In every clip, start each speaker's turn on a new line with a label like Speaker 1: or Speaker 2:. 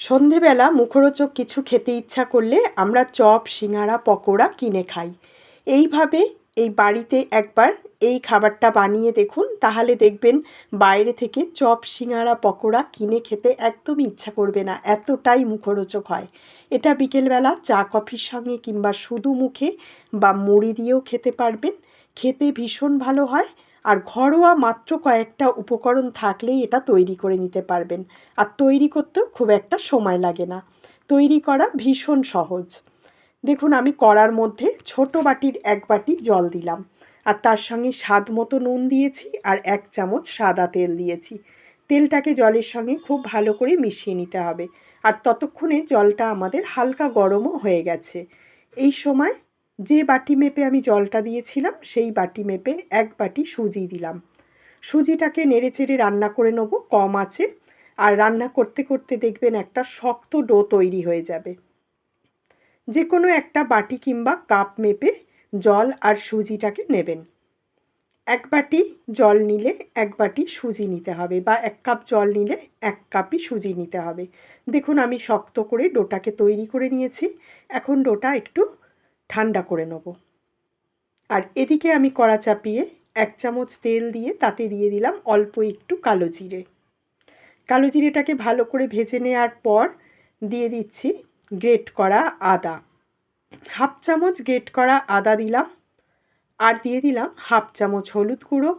Speaker 1: সন্ধেবেলা মুখরোচক কিছু খেতে ইচ্ছা করলে আমরা চপ সিঙাড়া পকোড়া কিনে খাই। এইভাবে এই বাড়িতে একবার এই খাবারটা বানিয়ে দেখুন, তাহলে দেখবেন বাইরে থেকে চপ সিঙাড়া পকোড়া কিনে খেতে একদমই ইচ্ছা করবে না, এতটাই মুখরোচক হয়। এটা বিকেলবেলা চা, কফির সঙ্গে কিংবা শুধু মুখে বা মুড়ি দিয়েও খেতে পারবেন। খেতে ভীষণ ভালো হয়। আর ঘরোয়া মাত্র কয়েকটা উপকরণ থাকলেই এটা তৈরি করে নিতে পারবেন। আর তৈরি করতেও খুব একটা সময় লাগে না। তৈরি করা ভীষণ সহজ। দেখুন, আমি কড়ার মধ্যে ছোট বাটির এক বাটি জল দিলাম। আর তার সঙ্গে স্বাদ মতো নুন দিয়েছি আর এক চামচ সাদা তেল দিয়েছি। তেলটাকে জলের সঙ্গে খুব ভালো করে মিশিয়ে নিতে হবে। আর ততক্ষণে জলটা আমাদের হালকা গরমও হয়ে গেছে। এই সময় যে বাটি মেপে আমি জলটা দিয়েছিলাম, সেই বাটি মেপে এক বাটি সুজি দিলাম। সুজিটাকে নেড়েচেড়ে রান্না করে নেব, কম আছে। আর রান্না করতে করতে দেখবেন একটা শক্ত ডো তৈরি হয়ে যাবে। যে কোনো একটা বাটি কিংবা কাপ মেপে জল আর সুজিটাকে নেবেন। এক বাটি জল নিলে এক বাটি সুজি নিতে হবে বা এক কাপ জল নিলে এক কাপই সুজি নিতে হবে। দেখুন, আমি শক্ত করে ডোটাকে তৈরি করে নিয়েছি। এখন ডোটা একটু ঠান্ডা করে নেব। আর এদিকে আমি কড়া চাপিয়ে এক চামচ তেল দিয়ে তাতে দিয়ে দিলাম অল্প একটু কালো জিরে। কালো জিরেটাকে ভালো করে ভেজে নেওয়ার পর দিয়ে দিচ্ছি গ্রেট করা আদা। হাফ চামচ গ্রেট করা আদা দিলাম আর দিয়ে দিলাম হাফ চামচ হলুদ গুঁড়ো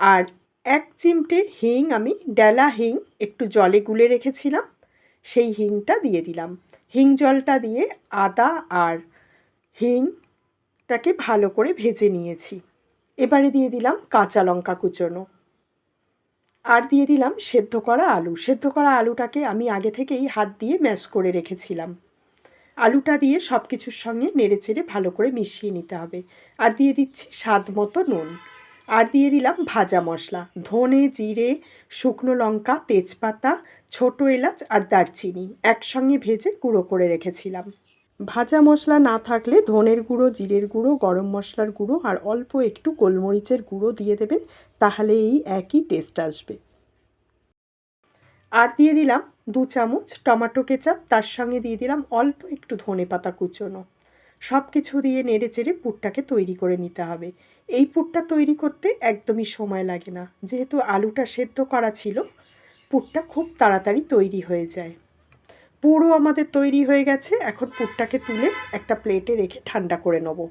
Speaker 1: আর এক চিমটে হিং আমি ডেলা হিং একটু জলে গুলে রেখেছিলাম, সেই হিংটা দিয়ে দিলাম। হিং জলটা দিয়ে আদা আর হিংটাকে ভালো করে ভেজে নিয়েছি। এবারে দিয়ে দিলাম কাঁচা লঙ্কা কুচোনো। আর দিয়ে দিলাম সেদ্ধ করা আলু। সেদ্ধ করা আলুটাকে আমি আগে থেকেই হাত দিয়ে ম্যাশ করে রেখেছিলাম। আলুটা দিয়ে সব কিছুর সঙ্গে নেড়ে চেড়ে ভালো করে মিশিয়ে নিতে হবে। আর দিয়ে দিচ্ছি স্বাদ মতো নুন। আর দিয়ে দিলাম ভাজা মশলা। ধনে, জিরে, শুকনো লঙ্কা, তেজপাতা, ছোটো এলাচ আর দারচিনি একসঙ্গে ভেজে গুঁড়ো করে রেখেছিলাম। ভাজা মশলা না থাকলে ধনের গুঁড়ো, জিরের গুঁড়ো, গরম মশলার গুঁড়ো আর অল্প একটু গোলমরিচের গুঁড়ো দিয়ে দেবেন, তাহলে এই একই টেস্ট আসবে। আর দিয়ে দিলাম দু চামচ টমেটো কেচাপ, তার সঙ্গে দিয়ে দিলাম অল্প একটু ধনে পাতা কুচোনো। সব কিছু দিয়ে নেড়ে চেড়ে পুরটাকে তৈরি করে নিতে হবে। এই পুরটা তৈরি করতে একদমই সময় লাগে না। যেহেতু আলুটা সেদ্ধ করা ছিল, পুরটা খুব তাড়াতাড়ি তৈরি হয়ে যায়। পুরও আমাদের তৈরি হয়ে গেছে। এখন পুরটাকে তুলে একটা প্লেটে রেখে ঠান্ডা করে নেব।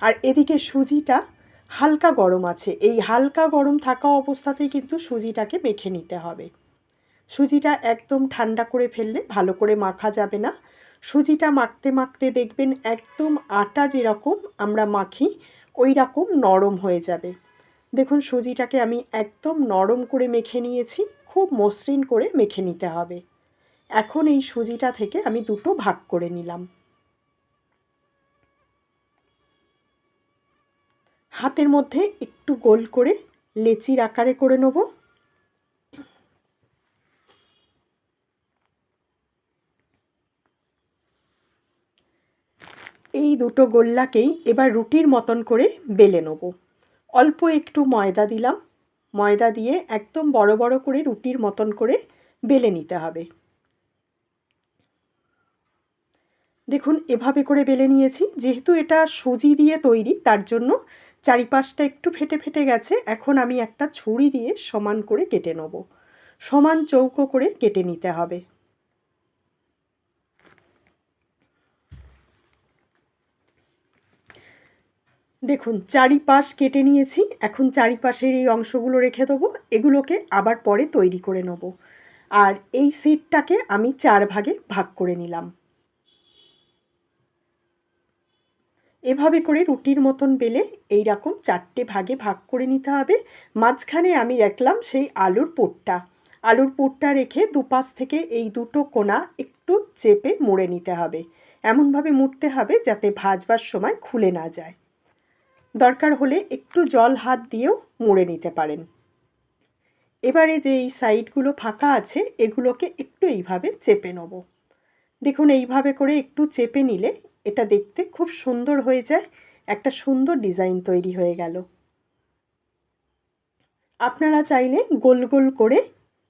Speaker 1: আর এদিকে সুজিটা হালকা গরম আছে। এই হালকা গরম থাকা অবস্থাতেই কিন্তু সুজিটাকে মেখে নিতে হবে। সুজিটা একদম ঠান্ডা করে ফেললে ভালো করে মাখা যাবে না। সুজিটা মাখতে মাখতে দেখবেন একদম আটা যেরকম আমরা মাখি, ওই রকম নরম হয়ে যাবে। দেখুন, সুজিটাকে আমি একদম নরম করে মেখে নিয়েছি। খুব মসৃণ করে মেখে নিতে হবে। এখন এই সুজিটা থেকে আমি দুটো ভাগ করে নিলাম। হাতের মধ্যে একটু গোল করে লেচির আকারে করে নেব। এই দুটো গোল্লাকেই এবার রুটির মতন করে বেলে নেব। অল্প একটু ময়দা দিলাম। ময়দা দিয়ে একদম বড় বড় করে রুটির মতন করে বেলে নিতে হবে। দেখুন, এভাবে করে বেলে নিয়েছি। যেহেতু এটা সুজি দিয়ে তৈরি, তার জন্য চারিপাশটা একটু ফেটে ফেটে গেছে। এখন আমি একটা ছুরি দিয়ে সমান করে কেটে নেব। সমান চৌকো করে কেটে নিতে হবে। দেখুন, চারিপাশ কেটে নিয়েছি। এখন চারিপাশের এই অংশগুলো রেখে দেবো। এগুলোকে আবার পরে তৈরি করে নেব। আর এই সিটটাকে আমি চার ভাগে ভাগ করে নিলাম। এভাবে করে রুটির মতন বেলে এই রকম চারটে ভাগে ভাগ করে নিতে হবে। মাঝখানে আমি রাখলাম সেই আলুর পুরটা। আলুর পুরটা রেখে দুপাশ থেকে এই দুটো কোনা একটু চেপে মুড়ে নিতে হবে। এমনভাবে মুড়তে হবে যাতে ভাজবার সময় খুলে না যায়। দরকার হলে একটু জল হাত দিয়েও মুড়ে নিতে পারেন। এবারে যে এই সাইডগুলো ফাঁকা আছে এগুলোকে একটু এইভাবে চেপে নেব। দেখুন, এইভাবে করে একটু চেপে নিলে এটা দেখতে খুব সুন্দর হয়ে যায়। একটা সুন্দর ডিজাইন তৈরি হয়ে গেল। আপনারা চাইলে গোল গোল করে,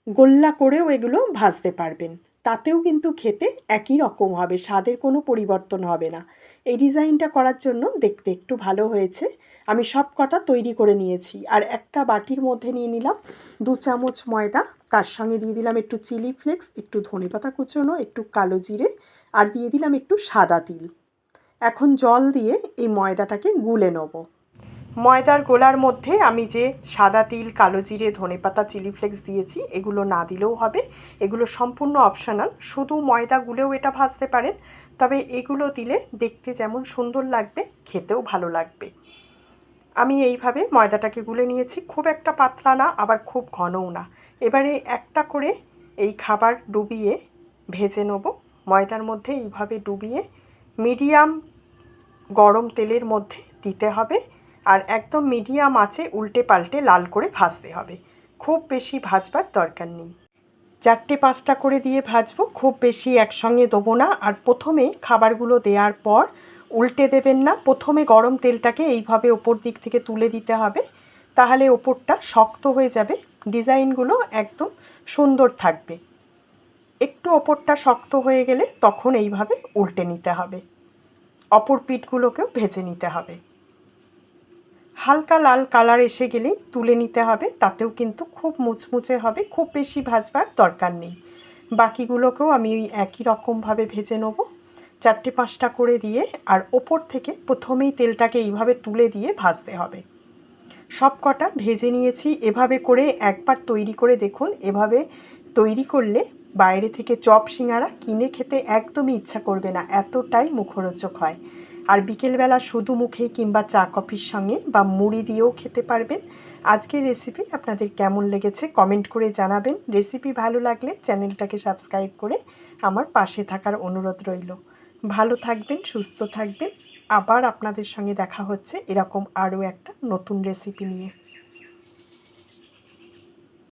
Speaker 1: গোল্লা করেও এগুলো ভাজতে পারবেন। তাতেও কিন্তু খেতে একই রকম হবে, স্বাদের কোনো পরিবর্তন হবে না। এই ডিজাইনটা করার জন্য দেখতে একটু ভালো হয়েছে। আমি সব কটা তৈরি করে নিয়েছি। আর একটা বাটির মধ্যে নিয়ে নিলাম দু চামচ ময়দা। তার সঙ্গে দিয়ে দিলাম একটু চিলি ফ্লেক্স, একটু ধনেপাতা কুচোনো, একটু কালো জিরে, আর দিয়ে দিলাম একটু সাদা তিল। এখন জল দিয়ে এই ময়দাটাকে গুলে নেব। ময়দার গোলার মধ্যে আমি যে সাদা তিল, কালো জিরে, ধনেপাতা, চিলি ফ্লেক্স দিয়েছি, এগুলো না দিলেও হবে। এগুলো সম্পূর্ণ অপশনাল শুধু ময়দা গুলেও এটা ভাজতে পারেন, তবে এগুলো দিলে দেখতে যেমন সুন্দর লাগবে, খেতেও ভালো লাগবে। আমি এইভাবে ময়দাটাকে গুলে নিয়েছি। খুব একটা পাতলা না, আবার খুব ঘনও না। এবারে একটা করে এই খাবার ডুবিয়ে ভেজে নেব। ময়দার মধ্যে এইভাবে ডুবিয়ে মিডিয়াম গরম তেলের মধ্যে দিতে হবে আর একদম মিডিয়াম আঁচে উল্টে পাল্টে লাল করে ভাজতে হবে। খুব বেশি ভাজবার দরকার নেই। চারটে পাঁচটা করে দিয়ে ভাজবো, খুব বেশি একসঙ্গে দেবো না। আর প্রথমে খাবারগুলো দেওয়ার পর উল্টে দেবেন না। প্রথমে গরম তেলটাকে এইভাবে ওপর দিক থেকে তুলে দিতে হবে, তাহলে ওপরটা শক্ত হয়ে যাবে। ডিজাইনগুলো একদম সুন্দর থাকবে। একটু ওপরটা শক্ত হয়ে গেলে তখন এইভাবে উল্টে নিতে হবে। অপর পিঠগুলোকেও ভেজে নিতে হবে। হালকা লাল কালার এসে গেলেই তুলে নিতে হবে, তাতেও কিন্তু খুব মুচমুচে হবে, খুব বেশি ভাজবার দরকার নেই। বাকিগুলোকেও আমি ওই একই রকমভাবে ভেজে নেব। চারটে পাঁচটা করে দিয়ে আর ওপর থেকে প্রথমেই তেলটাকে এইভাবে তুলে দিয়ে ভাজতে হবে। সব কটা ভেজে নিয়েছি, এভাবে করে একবার তৈরি করে দেখুন, এভাবে তৈরি করলে বাইরে থেকে চপ সিঙ্গারা কিনে খেতে একদমই ইচ্ছা করবে না, এতটাই মুখরোচক হয়। আর বিকেলবেলা শুধু মুখে কিংবা চা কফির সঙ্গে বা মুড়ি দিয়েও খেতে পারবেন। আজকের রেসিপি আপনাদের কেমন লেগেছে কমেন্ট করে জানাবেন। রেসিপি ভালো লাগলে চ্যানেলটাকে সাবস্ক্রাইব করে আমার পাশে থাকার অনুরোধ রইল। ভালো থাকবেন, সুস্থ থাকবেন। আবার আপনাদের সঙ্গে দেখা হচ্ছে এরকম আরও একটা নতুন রেসিপি নিয়ে।